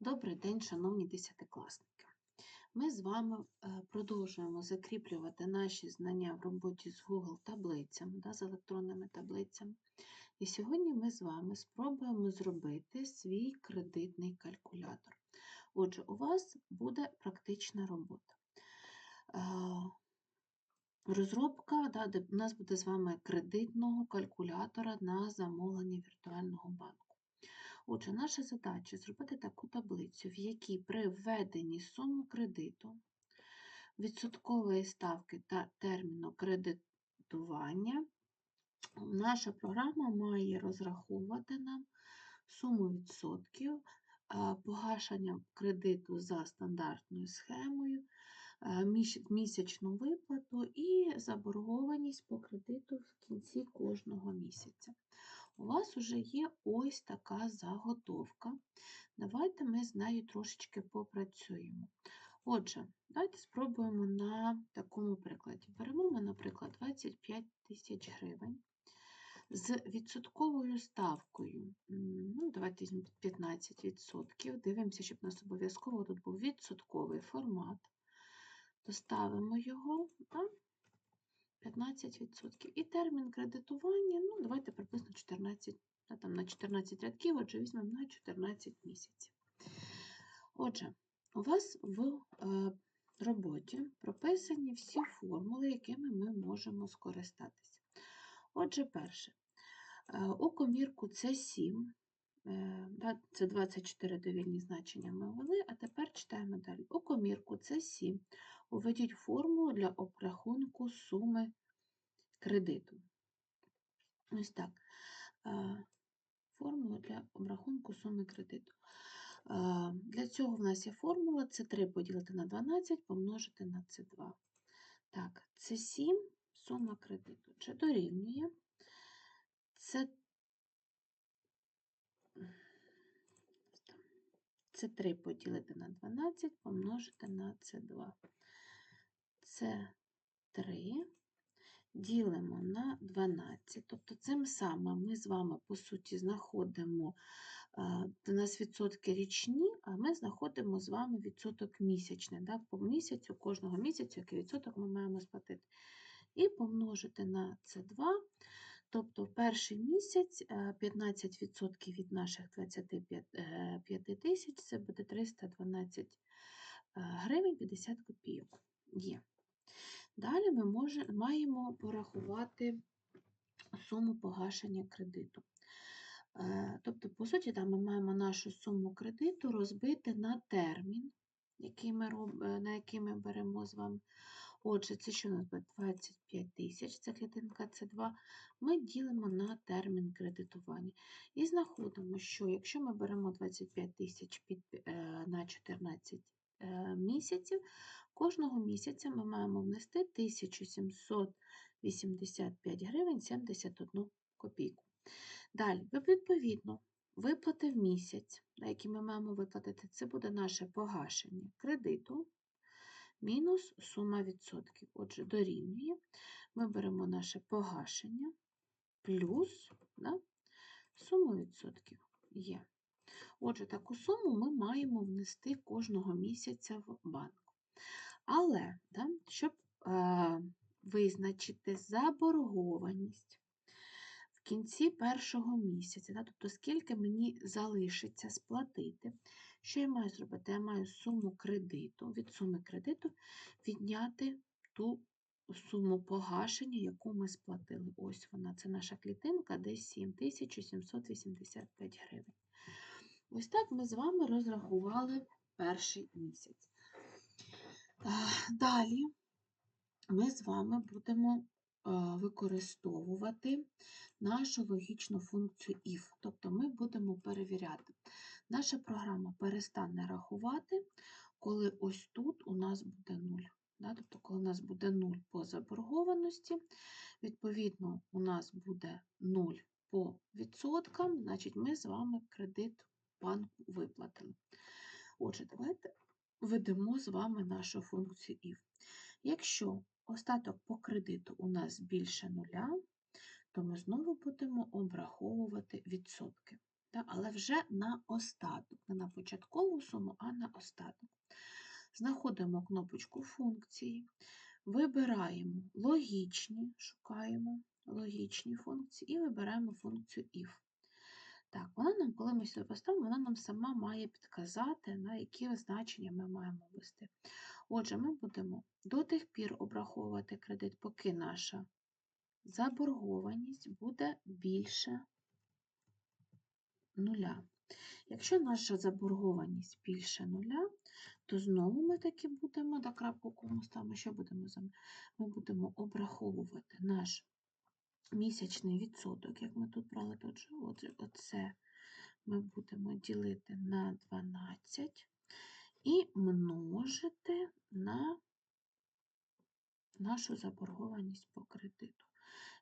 Добрий день, шановні десятикласники. Ми з вами е, продовжуємо закріплювати наші знання в роботі з Google таблицями, да, з електронними таблицями. І сьогодні ми з вами спробуємо зробити свій кредитний калькулятор. Отже, у вас буде практична робота. Е, Розробка, да, у нас буде з вами кредитного калькулятора на замовлення віртуального банку. Отже, наша задача зробити таку таблицю, в якій при введенні суми кредиту, відсоткової ставки та терміну кредитування, наша програма має розраховувати нам суму відсотків погашення кредиту за стандартною схемою, місячну виплату і заборгованість по кредиту в кінці кожного місяця. У вас вже є ось така заготовка. Давайте ми з нею трошечки попрацюємо. Отже, давайте спробуємо на такому прикладі. Беремо ми, наприклад, 25 тисяч гривень з відсотковою ставкою. Ну, давайте візьмемо 15%. Дивимося, щоб у нас обов'язково тут був відсотковий формат. Доставимо його. Так? 15%. І термін кредитування, ну, давайте приблизно 14, та, там, на 14 рядків, отже, візьмемо на 14 місяців. Отже, у вас в е, роботі прописані всі формули, якими ми можемо скористатися. Отже, перше, е, у комірку С7, е, це 24 довільні значення ми ввели, а тепер читаємо далі. У комірку С7 уведіть формулу для обрахунку суми кредиту. Ось так. Формула для обрахунку суми кредиту. Для цього в нас є формула С3 поділити на 12, помножити на С2. Так, С7 сума кредиту. Чи дорівнює? Це С3 поділити на 12, помножити на С2. С3 ділимо на 12. Тобто цим самим ми з вами, по суті, знаходимо е, у нас відсотки річні, а ми знаходимо з вами відсоток місячний. Да? По місяцю, кожного місяцю, який відсоток ми маємо сплатити. І помножити на С2. Тобто в перший місяць е, 15% від наших 25 е, тисяч це буде 312 е, гривень 50 копійок. Є. Далі ми може, маємо порахувати суму погашення кредиту. Е, Тобто, по суті, там ми маємо нашу суму кредиту розбити на термін, який ми роб... е, на який ми беремо з вами. Отже, це що у нас буде 25 тисяч, це клітинка С2. Ми ділимо на термін кредитування. І знаходимо, що якщо ми беремо 25 тисяч під, е, на 14 е, місяців, кожного місяця ми маємо внести 1785 гривень 71 копійку. Далі, відповідно, виплати в місяць, на які ми маємо виплатити, це буде наше погашення кредиту мінус сума відсотків. Отже, дорівнює. Ми беремо наше погашення плюс да, суму відсотків є. Отже, таку суму ми маємо внести кожного місяця в банк. Але, да, щоб е, визначити заборгованість в кінці першого місяця, да, тобто скільки мені залишиться сплатити, що я маю зробити? Я маю суму кредиту, від суми кредиту відняти ту суму погашення, яку ми сплатили. Ось вона, це наша клітинка, десь 7785 гривень. Ось так ми з вами розрахували перший місяць. Далі ми з вами будемо використовувати нашу логічну функцію if. Тобто ми будемо перевіряти. Наша програма перестане рахувати, коли ось тут у нас буде 0. Тобто, коли у нас буде 0 по заборгованості, відповідно, у нас буде 0 по відсоткам, значить ми з вами кредит банку виплатили. Отже, давайте введемо з вами нашу функцію if. Якщо остаток по кредиту у нас більше нуля, то ми знову будемо обраховувати відсотки. але вже на остаток, не на початкову суму, а на остаток. Знаходимо кнопочку функції, вибираємо логічні, шукаємо логічні функції і вибираємо функцію if. Так, вона нам, коли ми сюди поставимо, вона нам сама має підказати, на які значення ми маємо ввести. Отже, ми будемо до тих пір обраховувати кредит, поки наша заборгованість буде більше нуля. Якщо наша заборгованість більше нуля, то знову ми таки будемо, до крапку кому ставимо, що будемо Ми будемо обраховувати наш місячний відсоток, як ми тут брали, то отже, оце ми будемо ділити на 12 і множити на нашу заборгованість по кредиту.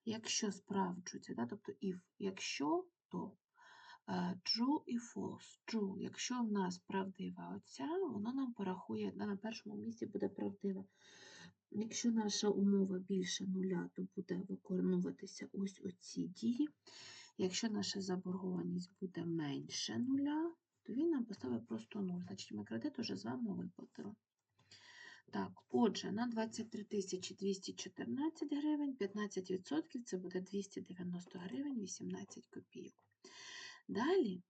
Якщо справджується, да, тобто if, якщо, то е, true і false. True, якщо в нас правдива оця, воно нам порахує, на першому місці буде правдива. Якщо наша умова більше нуля, то буде виконуватися ось оці дії. Якщо наша заборгованість буде менше нуля, то він нам поставить просто 0. Значить, ми кредит уже з вами виплатили. Так, отже, на 23 214 гривень 15% це буде 290 гривень 18 копійок. Далі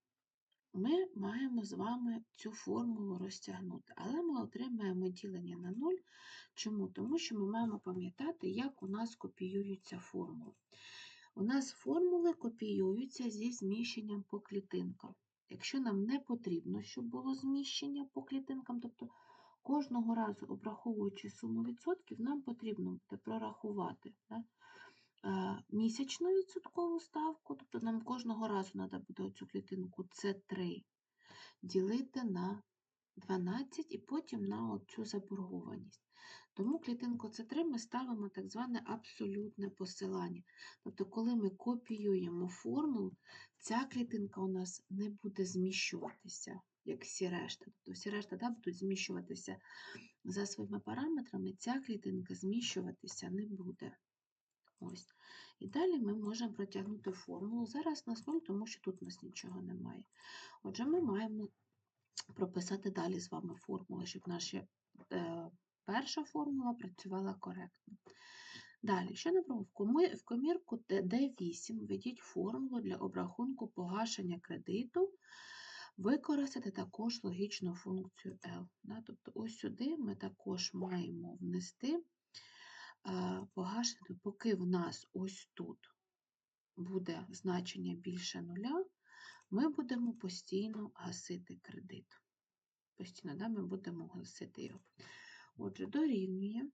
ми маємо з вами цю формулу розтягнути, але ми отримаємо ділення на 0. Чому? Тому що ми маємо пам'ятати, як у нас копіюються формули. У нас формули копіюються зі зміщенням по клітинкам. Якщо нам не потрібно, щоб було зміщення по клітинкам, тобто кожного разу обраховуючи суму відсотків, нам потрібно буде прорахувати да, місячну відсоткову ставку, тобто нам кожного разу треба буде оцю клітинку С3 ділити на 12 і потім на оцю заборгованість. Тому клітинку С3 ми ставимо так зване абсолютне посилання. Тобто, коли ми копіюємо формулу, ця клітинка у нас не буде зміщуватися, як всі решта. Тобто всі решта да, будуть зміщуватися за своїми параметрами, ця клітинка зміщуватися не буде. Ось. І далі ми можемо протягнути формулу. Зараз у нас 0, тому що тут у нас нічого немає. Отже, ми маємо прописати далі з вами формули, щоб наші. Е, перша формула працювала коректно. Далі, що наприклад, в комірку D8 введіть формулу для обрахунку погашення кредиту, використати також логічну функцію L. Тобто, ось сюди ми також маємо внести погашення, поки в нас ось тут буде значення більше нуля, ми будемо постійно гасити кредит. Постійно да, ми будемо гасити його. Отже, дорівнює,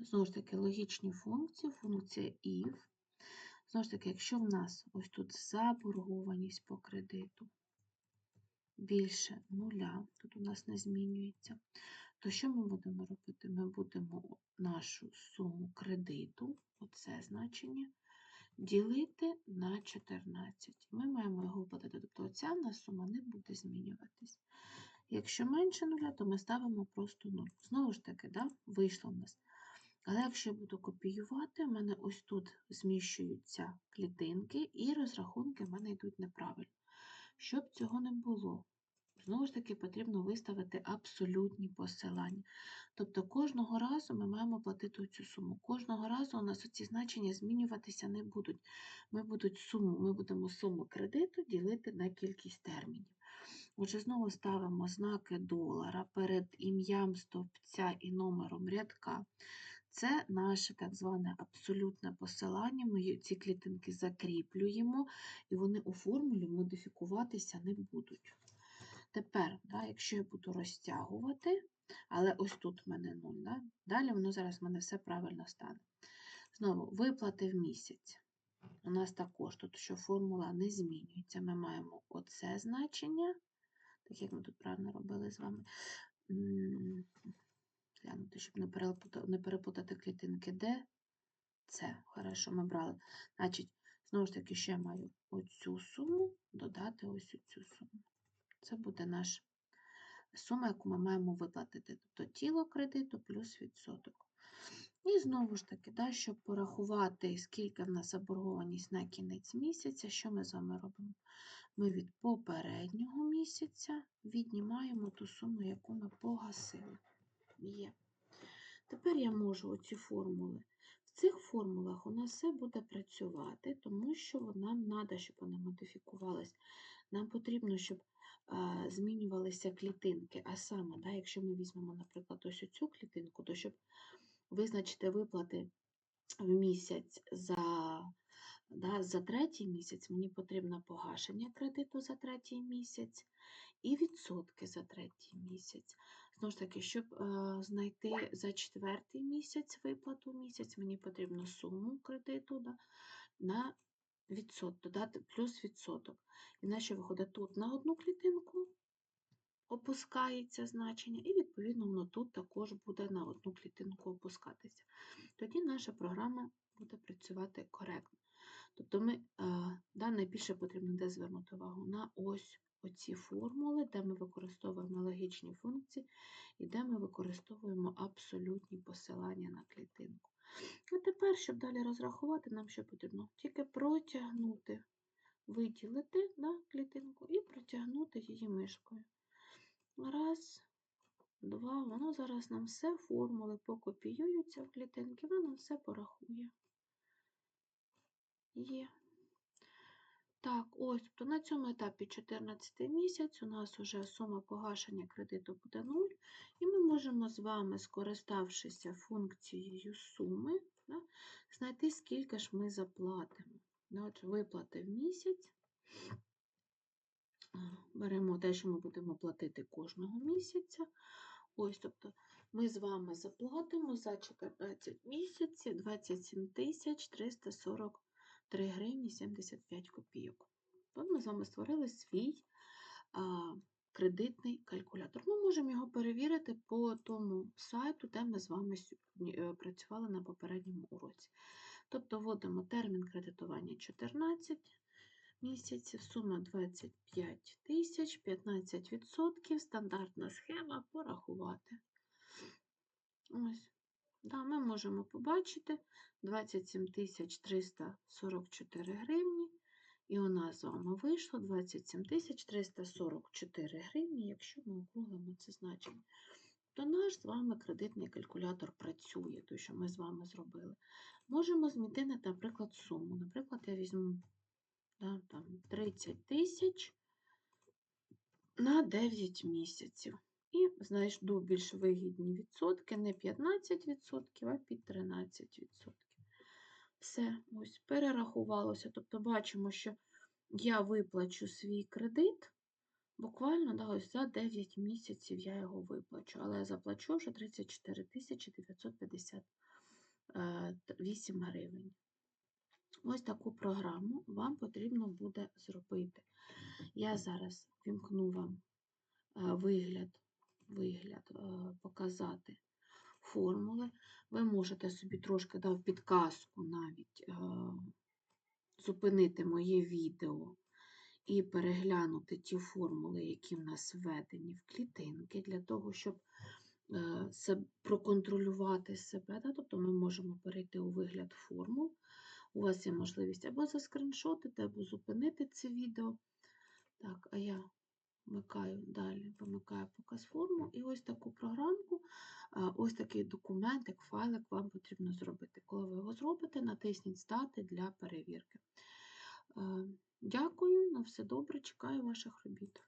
знову ж таки, логічні функції, функція if. Знову ж таки, якщо в нас ось тут заборгованість по кредиту більше нуля, тут у нас не змінюється, то що ми будемо робити? Ми будемо нашу суму кредиту, оце значення, ділити на 14. Ми маємо його виплатити, тобто оця в нас сума не буде змінюватись. Якщо менше нуля, то ми ставимо просто 0. Знову ж таки, да, вийшло в нас. Але якщо я буду копіювати, в мене ось тут зміщуються клітинки, і розрахунки в мене йдуть неправильно. Щоб цього не було, знову ж таки, потрібно виставити абсолютні посилання. Тобто кожного разу ми маємо платити цю суму. Кожного разу у нас ці значення змінюватися не будуть. Ми, будуть суму, ми будемо суму кредиту ділити на кількість термінів. Отже, знову ставимо знаки долара перед ім'ям стовпця і номером рядка. Це наше так зване абсолютне посилання. Ми ці клітинки закріплюємо, і вони у формулі модифікуватися не будуть. Тепер, да, якщо я буду розтягувати, але ось тут в мене 0, да, далі воно зараз в мене все правильно стане. Знову виплати в місяць. У нас також тут, що формула не змінюється. Ми маємо оце значення так як ми тут правильно робили з вами. Глянути, щоб не перепутати, клітинки Д, С. Хорошо, ми брали. Значить, знову ж таки, ще маю оцю суму додати ось цю суму. Це буде наша сума, яку ми маємо виплатити. Тобто тіло кредиту плюс відсоток. І знову ж таки, да, щоб порахувати, скільки в нас заборгованість на кінець місяця, що ми з вами робимо? Ми від попереднього місяця віднімаємо ту суму, яку ми погасили. Є. Тепер я можу оці формули. В цих формулах у нас все буде працювати, тому що нам треба, щоб вони модифікувалися. Нам потрібно, щоб змінювалися клітинки. А саме, да, якщо ми візьмемо, наприклад, ось цю клітинку, то щоб визначити виплати в місяць за, да, за третій місяць, мені потрібно погашення кредиту за третій місяць і відсотки за третій місяць. Знову ж таки, щоб е, знайти за четвертий місяць виплату місяць, мені потрібно суму кредиту да, на відсоток, додати плюс відсоток. Іначе виходить тут на одну клітинку опускається значення, і, відповідно, воно тут також буде на одну клітинку опускатися. Тоді наша програма буде працювати коректно. Тобто ми е, да, найбільше потрібно де звернути увагу на ось оці формули, де ми використовуємо логічні функції і де ми використовуємо абсолютні посилання на клітинку. А тепер, щоб далі розрахувати, нам що потрібно? Тільки протягнути, виділити на клітинку і протягнути її мишкою. Раз, два, воно зараз нам все формули покопіюються в клітинки, воно нам все порахує. Є. Так, ось тобто на цьому етапі 14 місяць у нас вже сума погашення кредиту буде 0, і ми можемо з вами, скориставшися функцією суми, да, знайти, скільки ж ми заплатимо. Да, Отже, виплати в місяць. Беремо те, що ми будемо платити кожного місяця. Ось, тобто, ми з вами заплатимо за 14 місяців 27 340 3 гривні 75 копійок. От ми з вами створили свій а, кредитний калькулятор. Ми можемо його перевірити по тому сайту, де ми з вами е, працювали на попередньому уроці. Тобто вводимо термін кредитування 14 місяців, сума 25 тисяч, 15%, стандартна схема порахувати. Ось. Да, Ми можемо побачити 27 344 гривні. І у нас з вами вийшло 27 344 гривні, якщо ми округлимо це значення. То наш з вами кредитний калькулятор працює, той, що ми з вами зробили. Можемо змінити, наприклад, суму. Наприклад, я візьму да, там 30 тисяч на 9 місяців. І знайду більш вигідні відсотки, не 15%, а під 13%. Все, ось перерахувалося. Тобто бачимо, що я виплачу свій кредит. Буквально да, ось за 9 місяців я його виплачу, але я заплачу вже 34 958 гривень. Ось таку програму вам потрібно буде зробити. Я зараз вімкну вам вигляд, вигляд показати формули. Ви можете собі трошки дав підказку навіть зупинити моє відео і переглянути ті формули, які в нас введені в клітинки, для того, щоб проконтролювати себе. Тобто ми можемо перейти у вигляд формул. У вас є можливість або заскріншотити, або зупинити це відео. Так, а я вмикаю далі, вимикаю показ форму, і ось таку програмку, ось такий документ, як файлик вам потрібно зробити. Коли ви його зробите, натисніть Здати для перевірки. Дякую, на все добре, чекаю ваших робіт.